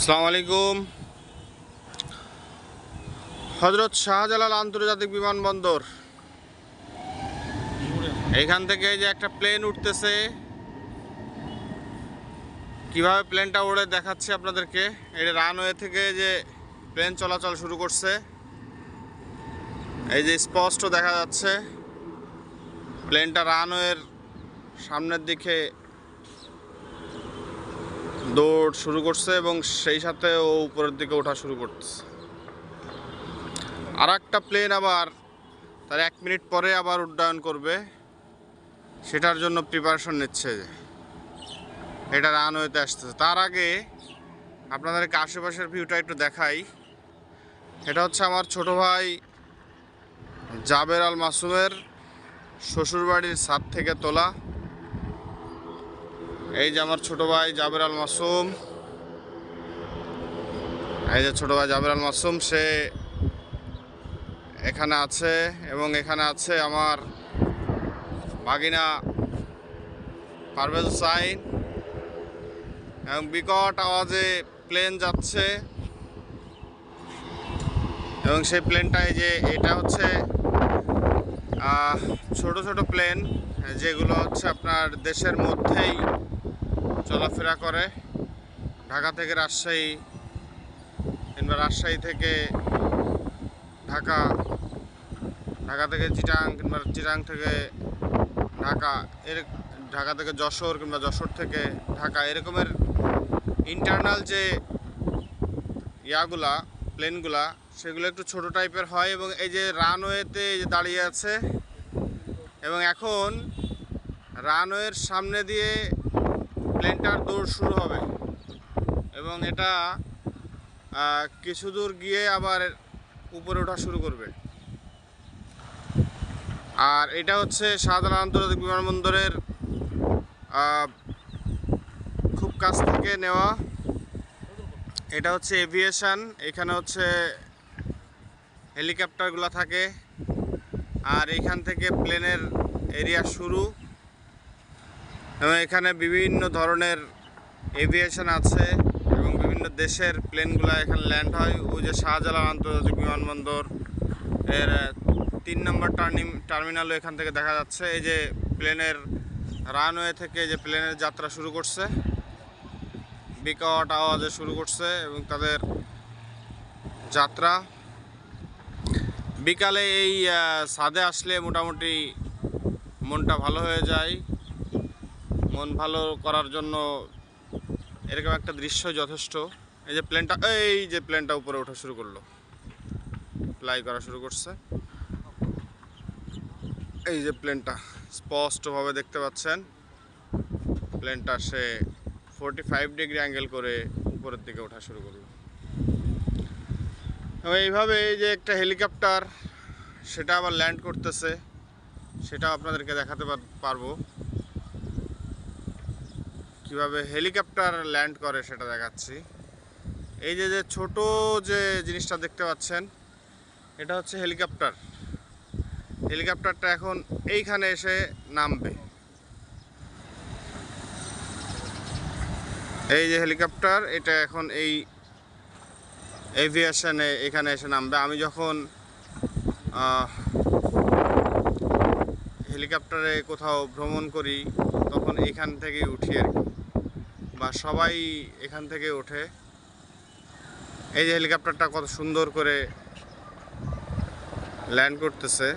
আসসালামু আলাইকুম হজরত শাহজালাল আন্তর্জাতিক বিমানবন্দর। এইখান থেকে যে একটা প্লেন উঠতেছে। কীভাবে প্লেনটা উড়ে দেখাচ্ছে আপনাদেরকে। এটা রানওয়ে থেকে যে প্লেন চলাচল শুরু করছে। এই যে স্পষ্ট দেখা যাচ্ছে। প্লেনটা রানওয়ের সামনের দিকে দৌড় শুরু করছে এবং সেই সাথে ও উপরের দিকে ওঠা শুরু করছে। আর একটা প্লেন আবার তার এক মিনিট পরে আবার উড্ডয়ন করবে। সেটার জন্য প্রিপারেশন নিচ্ছে। এটা রানওয়েতে আসতেছে। তার আগে আপনাদেরকে আশেপাশের ভিউটা একটু দেখাই। এটা হচ্ছে আমার ছোট ভাই জাবের আল মাসুমের শ্বশুরবাড়ির ছাদ থেকে তোলা। এই যে আমার ছোট ভাই জাবের আল মাসুম। এই যে ছোট ভাই জাবের আল মাসুম, সে এখানে আছে এবং এখানে আছে আমার বাগিনা পারভেজ সাইন এবং বিকট আওয়াজে প্লেন যাচ্ছে। এবং সেই প্লেনটা এই যে, এটা হচ্ছে ছোট ছোট প্লেন যেগুলো হচ্ছে আপনার দেশের মধ্যেই চলাফেরা করে। ঢাকা থেকে রাজশাহী, কিংবা রাজশাহী থেকে ঢাকা ঢাকা থেকে চিটাং, কিংবা চিটাং থেকে ঢাকা, এর ঢাকা থেকে যশোর, কিংবা যশোর থেকে ঢাকা, এরকমের ইন্টারনাল যে ইয়াগুলা প্লেনগুলা সেগুলো একটু ছোট টাইপের হয় এবং এই যে রানওয়েতে যে দাঁড়িয়ে আছে এবং এখন রানওয়ের সামনে দিয়ে প্লেনটার দৌড় শুরু হবে। এবং এটা কিছু দূর গিয়ে আবার উপরে ওঠা শুরু করবে। আর এটা হচ্ছে শাহজালাল আন্তর্জাতিক বিমানবন্দরের খুব কাছ থেকে নেওয়া। এটা হচ্ছে এভিয়েশন, এখানে হচ্ছে হেলিকপ্টারগুলো থাকে। আর এখান থেকে প্লেনের এরিয়া শুরু। এবং এখানে বিভিন্ন ধরনের এভিয়েশন আছে এবং বিভিন্ন দেশের প্লেনগুলো এখানে ল্যান্ড হয়। ওই যে শাহজালাল আন্তর্জাতিক বিমানবন্দর, এর তিন নম্বর টার্নিং টার্মিনালও এখান থেকে দেখা যাচ্ছে। এই যে প্লেনের রানওয়ে থেকে যে প্লেনের যাত্রা শুরু করছে, বিকট আওয়াজে শুরু করছে এবং তাদের যাত্রা। বিকালে এই ছাদে আসলে মোটামুটি মনটা ভালো হয়ে যায়। মন ভালো করার জন্য এরকম একটা দৃশ্য যথেষ্ট। এই যে প্লেনটা এই যে প্লেনটা উপরে ওঠা শুরু করল। ফ্লাই করা শুরু করছে। এই যে প্লেনটা স্পষ্টভাবে দেখতে পাচ্ছেন। প্লেনটা সে ফোরটি ফাইভ ডিগ্রি অ্যাঙ্গেল করে উপরের দিকে ওঠা শুরু করল। এইভাবে এই যে একটা হেলিকপ্টার সেটা আবার ল্যান্ড করতেছে। সেটা আপনাদেরকে দেখাতে পারব। কীভাবে হেলিকপ্টার ল্যান্ড করে সেটা দেখাচ্ছি। এই যে যে ছোট যে জিনিসটা দেখতে পাচ্ছেন, এটা হচ্ছে হেলিকপ্টার। হেলিকপ্টারটা এখন এইখানে এসে নামবে। এই যে হেলিকপ্টার, এটা এখন এই এভিয়েশনে এখানে এসে নামবে। আমি যখন হেলিকপ্টারে কোথাও ভ্রমণ করি, তখন এখান থেকেই উঠি আর কি। বা সবাই এখান থেকে ওঠে। এই যে হেলিকপ্টারটা কত সুন্দর করে ল্যান্ড করতেছে।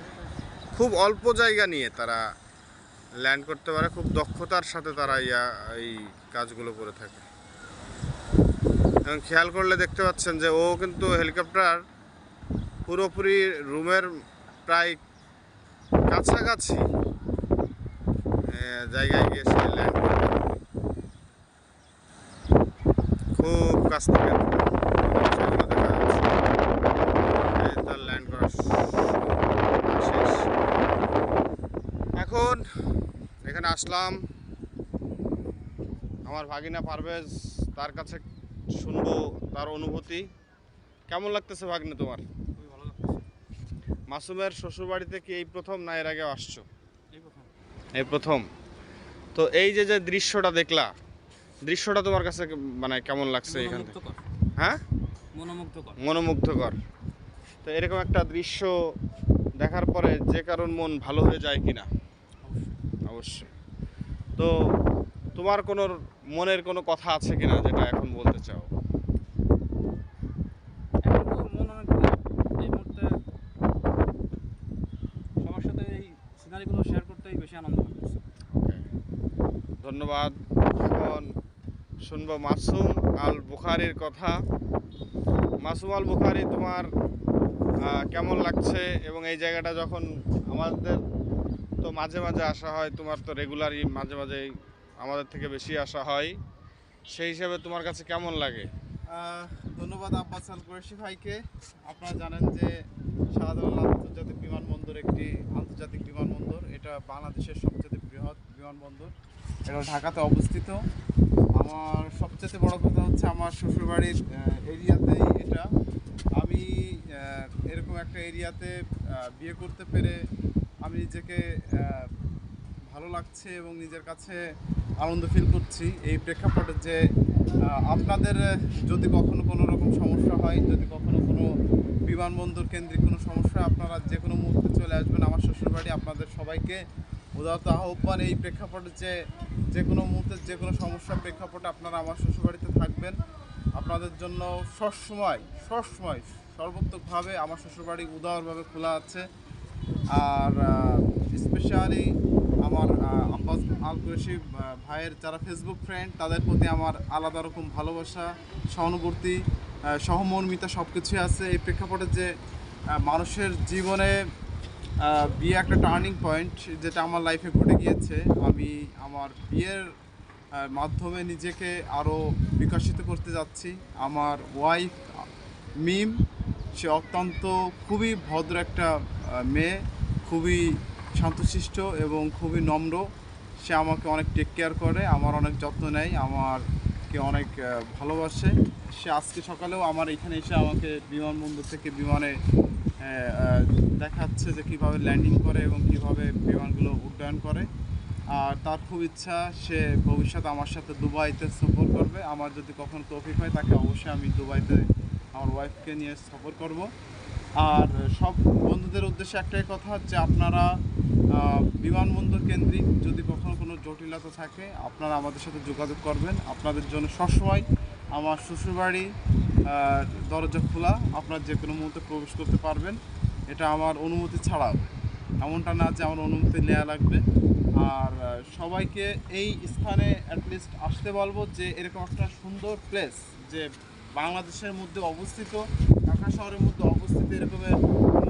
খুব অল্প জায়গা নিয়ে তারা ল্যান্ড করতে পারে, খুব দক্ষতার সাথে তারা ইয়া, এই কাজগুলো করে থাকে। এবং খেয়াল করলে দেখতে পাচ্ছেন যে ও কিন্তু হেলিকপ্টার পুরোপুরি রুমের প্রায় কাছাকাছি জায়গায় গিয়ে সে ল্যান্ড করে। খুব কাছ থেকে সেগুলো দেখা যাচ্ছে। তার ল্যান্ড করা শেষ। এখন এখানে আসলাম। আমার ভাগিনা পারভেজ তার কাছে শুনব তার অনুভূতি। কেমন লাগতেছে ভাগ্নে তোমার? খুবই ভালো লাগতেছে। মাসুমের শ্বশুরবাড়িতে কি এই প্রথম না এর আগে আসছো? এই প্রথম। তো এই যে যে দৃশ্যটা দেখলা দৃশ্যটা তোমার কাছে মানে কেমন লাগছে এখান থেকে? হ্যাঁ? মনোমুগ্ধকর। মনোমুগ্ধকর। তো এরকম একটা দৃশ্য দেখার পরে যে কারণ মন ভালো হয়ে যায় কিনা? অবশ্যই। তো তোমার কোনো মনের কোনো কথা আছে কিনা যেটা এখন বলতে চাও? এখন অনেক এই মুহূর্তে সবার সাথে এই সিনারিগুলো শেয়ার করতেই বেশি আনন্দ লাগছে ধন্যবাদ শুনব মাসুম আল বুখারির কথা। মাসুম আল বুখারি, তোমার কেমন লাগছে? এবং এই জায়গাটা যখন আমাদের তো মাঝে মাঝে আসা হয়, তোমার তো রেগুলারই মাঝে মাঝে আমাদের থেকে বেশি আসা হয়। সেই হিসাবে তোমার কাছে কেমন লাগে? ধন্যবাদ আব্বাস আল কুরেশি ভাইকে। আপনারা জানেন যে শাহজালাল আন্তর্জাতিক বিমানবন্দর একটি আন্তর্জাতিক বিমানবন্দর। এটা বাংলাদেশের সবচেয়ে বৃহৎ বিমানবন্দর। এটা ঢাকাতে অবস্থিত। আমার সবচেয়ে বড় কথা হচ্ছে আমার শ্বশুরবাড়ির এরিয়াতেই এটা। আমি এরকম একটা এরিয়াতে বিয়ে করতে পেরে আমি নিজেকে ভালো লাগছে এবং নিজের কাছে আনন্দ ফিল করছি। এই প্রেক্ষাপটে যে আপনাদের যদি কখনো কোনো রকম সমস্যা হয়, যদি কখনো কোনো বিমানবন্দর কেন্দ্রিক কোনো সমস্যা আপনারা যে কোনো মুহূর্তে চলে আসবেন। আমার শ্বশুরবাড়ি আপনাদের সবাইকে উদারত আহ্বান। এই প্রেক্ষাপটে যে যে কোনো মুহূর্তে যে কোনো সমস্যার প্রেক্ষাপটে আপনারা আমার শ্বশুরবাড়িতে থাকবেন। আপনাদের জন্য সবসময় সবসময় সর্বোত্তকভাবে আমার শ্বশুরবাড়ি উদারভাবে খোলা আছে। আর স্পেশালি আমার আব্বাস, আল কুরেশি ভাইয়ের যারা ফেসবুক ফ্রেন্ড তাদের প্রতি আমার আলাদা রকম ভালোবাসা, সহানুভূতি সহমর্মিতা সব কিছুই আছে। এই প্রেক্ষাপটে যে মানুষের জীবনে বিয়ে একটা টার্নিং পয়েন্ট যেটা আমার লাইফে ঘটে গিয়েছে। আমি আমার বিয়ের মাধ্যমে নিজেকে আরও বিকশিত করতে যাচ্ছি। আমার ওয়াইফ মিম, সে অত্যন্ত খুবই ভদ্র একটা মেয়ে, খুবই শান্তশিষ্ট এবং খুবই নম্র। সে আমাকে অনেক টেক কেয়ার করে, আমার অনেক যত্ন নেয়, আমারকে অনেক ভালোবাসে। সে আজকে সকালেও আমার এখানে এসে আমাকে বিমানবন্দর থেকে বিমানে দেখাচ্ছে যে কীভাবে ল্যান্ডিং করে এবং কীভাবে বিমানগুলো উড্ডয়ন করে। আর তার খুব ইচ্ছা, সে ভবিষ্যতে আমার সাথে দুবাইতে সফর করবে। আমার যদি কখনো তৌফিক হয়, তাকে অবশ্যই আমি দুবাইতে আমার ওয়াইফকে নিয়ে সফর করব। আর সব বন্ধুদের উদ্দেশ্যে একটাই কথা হচ্ছে, আপনারা বিমানবন্দর কেন্দ্রিক যদি কখনো কোনো জটিলতা থাকে, আপনারা আমাদের সাথে যোগাযোগ করবেন। আপনাদের জন্য সবসময় আমার শ্বশুরবাড়ি দরজা খোলা, আপনার যে কোনো মুহূর্তে প্রবেশ করতে পারবেন। এটা আমার অনুমতি ছাড়াও। এমনটা না যে আমার অনুমতি নেওয়া লাগবে। আর সবাইকে এই স্থানে অ্যাটলিস্ট আসতে বলব যে, এরকম একটা সুন্দর প্লেস যে বাংলাদেশের মধ্যে অবস্থিত, ঢাকা শহরের মধ্যে অবস্থিত এরকমের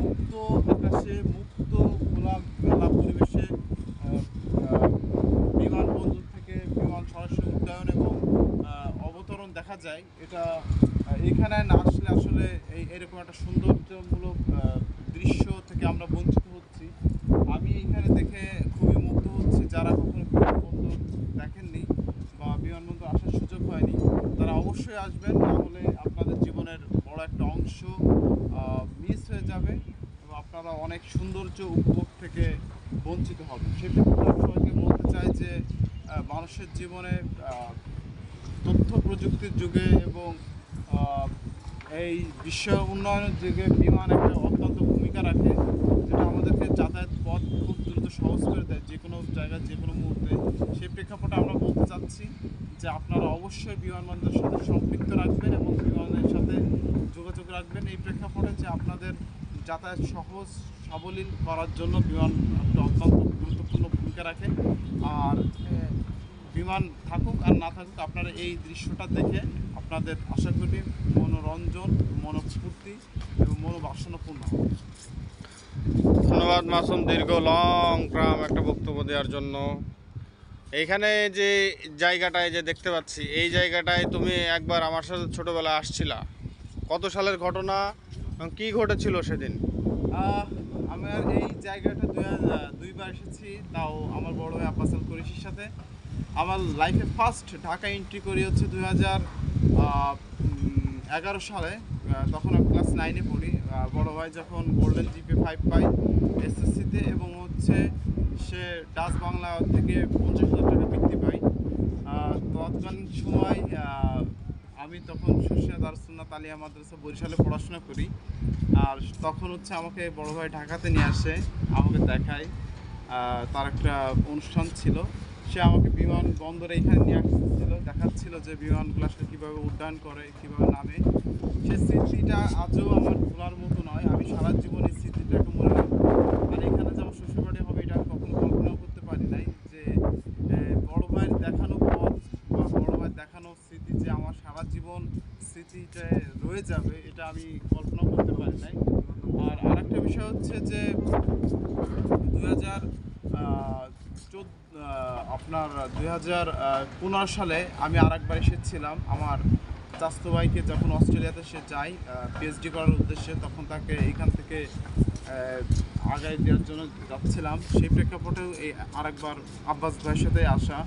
মুক্ত আকাশে, মুক্ত খোলা মেলা পরিবেশে বিমানবন্দর থেকে বিমান সরাসরি উড্ডয়ন এবং অবতরণ দেখা যায়। এটা এখানে না আসলে আসলে এই এরকম একটা সৌন্দর্যমূলক দৃশ্য থেকে আমরা বঞ্চিত হচ্ছি। আমি এখানে দেখে খুবই মুগ্ধ হচ্ছি। যারা কখনো বিমানবন্দর দেখেননি বা বিমানবন্দর আসার সুযোগ হয়নি তারা অবশ্যই আসবেন। না হলে আপনাদের জীবনের বড় একটা অংশ মিস হয়ে যাবে এবং আপনারা অনেক সৌন্দর্য উপভোগ থেকে বঞ্চিত হবেন। সেক্ষেত্রে সবাইকে বলতে চাই যে মানুষের জীবনে তথ্য প্রযুক্তির যুগে এই বিশ্ব উন্নয়নের যুগে বিমান একটা অত্যন্ত ভূমিকা রাখে, যেটা আমাদেরকে যাতায়াত পথ খুব দ্রুত সহজ করে দেয় যে কোনো জায়গায়, যে কোনো মুহূর্তে। সেই প্রেক্ষাপটে আমরা বলতে চাচ্ছি যে আপনারা অবশ্যই বিমানবন্দরের সাথে সম্পৃক্ত রাখবেন এবং বিমানের সাথে যোগাযোগ রাখবেন। এই প্রেক্ষাপটে যে আপনাদের যাতায়াত সহজ, সাবলীল করার জন্য বিমান একটা অত্যন্ত গুরুত্বপূর্ণ ভূমিকা রাখে। আর বিমান থাকুক আর না থাকুক, আপনারা এই দৃশ্যটা দেখে আপনাদের আশা করি মনোরঞ্জন মনোস্ফূর্তি এবং মনোবাসনাপূর্ণ। হবে ধন্যবাদ মাসুম দীর্ঘ লং টার্ম একটা বক্তব্য দেওয়ার জন্য। এইখানে যে জায়গাটায় যে দেখতে পাচ্ছি এই জায়গাটায় তুমি একবার আমার সাথে ছোটবেলায় আসছিলা। কত সালের ঘটনা এবং কি ঘটেছিল সেদিন? আমার এই জায়গাটা দুই হাজার- দুইবার এসেছি তাও আমার বড় ভাই আব্বাসাল কুরেশির সাথে। আমার লাইফে ফার্স্ট ঢাকা এন্ট্রি করি হচ্ছে দুই হাজার এগারো সালে তখন আমি ক্লাস নাইনে পড়ি। বড় ভাই যখন গোল্ডেন জিপি ফাইভ পাই এসএসসিতে এবং হচ্ছে সে ডাচ বাংলা থেকে পঞ্চাশ হাজার টাকা বৃত্তি আহ, তৎকালীন সময় আমি তখন শস্যা দারসুন্না তালিয়া মাদ্রাসা বরিশালে পড়াশোনা করি। আর তখন হচ্ছে আমাকে বড় ভাই ঢাকাতে নিয়ে আসে আমাকে দেখায়। তার একটা অনুষ্ঠান ছিল। সে আমাকে বিমান বন্দরে এখানে নিয়ে আসছিল দেখাচ্ছিল যে বিমানগুলো আসলে কীভাবে উড্ডয়ন করে, কীভাবে নামে। সে স্মৃতিটা আজও আমার ভোলার মতো নয়। আমি সারা জীবন এই স্মৃতিটাকে মনে রাখব। আর এখানে যে আমার শ্বশুরবাড়ি হবে, এটা কখনো কল্পনাও করতে পারি নাই যে বড় ভাইয়ের দেখানো পথ বা বড় ভাইয়ের দেখানো স্মৃতি যে আমার সারা জীবন স্মৃতিটা রয়ে যাবে, এটা আমি কল্পনাও করতে পারি নাই। আর আরেকটা বিষয় হচ্ছে যে দু হাজার চোদ্দ আপনার দুই হাজার পনেরো সালে আমি আর একবার এসেছিলাম। আমার চাস্তো ভাইকে যখন অস্ট্রেলিয়াতে সে যায় পিএইচডি করার উদ্দেশ্যে, তখন তাকে এখান থেকে আগায় দেওয়ার জন্য যাচ্ছিলাম। সেই প্রেক্ষাপটেও এই আরেকবার আব্বাস ভাইয়ের সাথে আসা।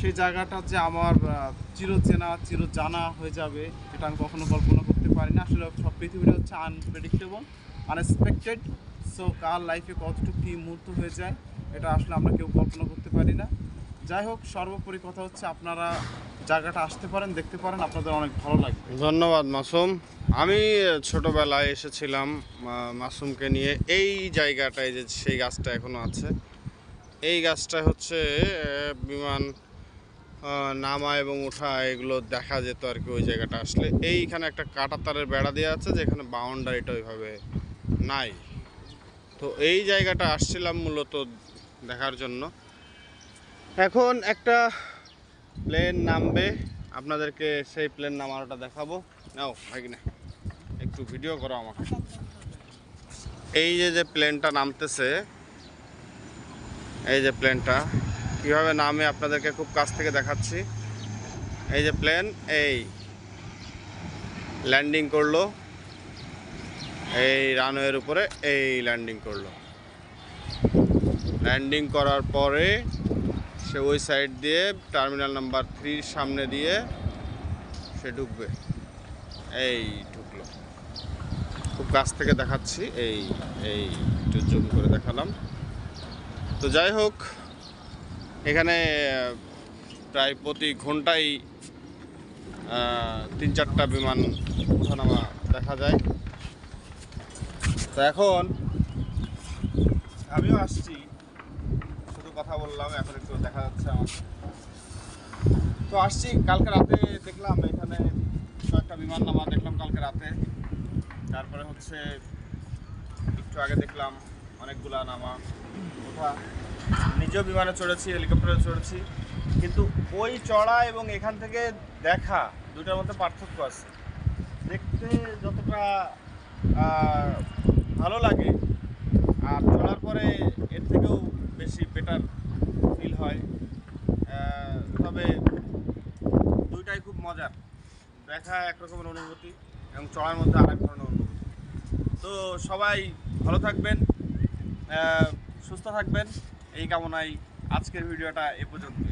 সেই জায়গাটা যে আমার চির চেনা চির জানা হয়ে যাবে, এটা আমি কখনো কল্পনা করতে পারি না। আসলে সব পৃথিবীটা হচ্ছে আনপ্রেডিক্টেবল আনএক্সপেক্টেড সো কার লাইফে কতটুকু কী মুহূর্ত হয়ে যায় এটা আসলে আমরা কেউ কল্পনা করতে পারি না। যাই হোক, সর্বোপরি কথা হচ্ছে আপনারা জায়গাটা আসতে পারেন, দেখতে পারেন, আপনাদের অনেক ভালো লাগবে। ধন্যবাদ, মাসুম। আমি ছোটবেলায় এসেছিলাম মাসুমকে নিয়ে। এই জায়গাটায় যে সেই গাছটা এখনও আছে, এই গাছটা হচ্ছে বিমান নামা এবং ওঠা এগুলো দেখা যেত আর কি ওই জায়গাটা আসলে। এইখানে একটা কাটা তারের বেড়া দেওয়া আছে, যেখানে বাউন্ডারিটা ওইভাবে নাই। তো এই জায়গাটা আসছিলাম মূলত দেখার জন্য। এখন একটা প্লেন নামবে। আপনাদেরকে সেই প্লেন নামানোটা দেখাবো। নাও ভাগিনা একটু ভিডিও করো আমাকে। এই যে যে প্লেনটা নামতেছে, এই যে প্লেনটা কীভাবে নামে আপনাদেরকে খুব কাছ থেকে দেখাচ্ছি। এই যে প্লেন এই ল্যান্ডিং করল। এই রানওয়ের উপরে এই ল্যান্ডিং করল। ল্যান্ডিং করার পরে সে ওই সাইড দিয়ে টার্মিনাল নাম্বার থ্রির সামনে দিয়ে সে ঢুকবে। এই ঢুকলো। খুব কাছ থেকে দেখাচ্ছি। এই এই একটু জুম করে দেখালাম। তো যাই হোক এখানে প্রায় প্রতি ঘন্টায় আহ, তিন চারটা বিমান ওঠানামা দেখা যায়। তো এখন আমিও আসছি। কথা বললাম, এখন একটু দেখা যাচ্ছে আমার তো আসছি, কালকে রাতে দেখলাম এখানে কয়েকটা বিমান নামা দেখলাম কালকে রাতে। তারপরে হচ্ছে একটু আগে দেখলাম অনেকগুলা নামা। ওঠা নিজেও বিমানে চড়েছি, হেলিকপ্টারে চড়েছি। কিন্তু ওই চড়া এবং এখান থেকে দেখা দুটার মধ্যে পার্থক্য আছে। দেখতে যতটা ভালো লাগে, আর চড়ার পরে এর থেকেও বেশি বেটার ফিল হয়। তবে দুইটাই খুব মজার। দেখা একরকমের অনুভূতি এবং চড়ার মধ্যে আরেক ধরনের অনুভূতি। তো সবাই ভালো থাকবেন সুস্থ থাকবেন। এই কামনায় আজকের ভিডিওটা এ পর্যন্তই।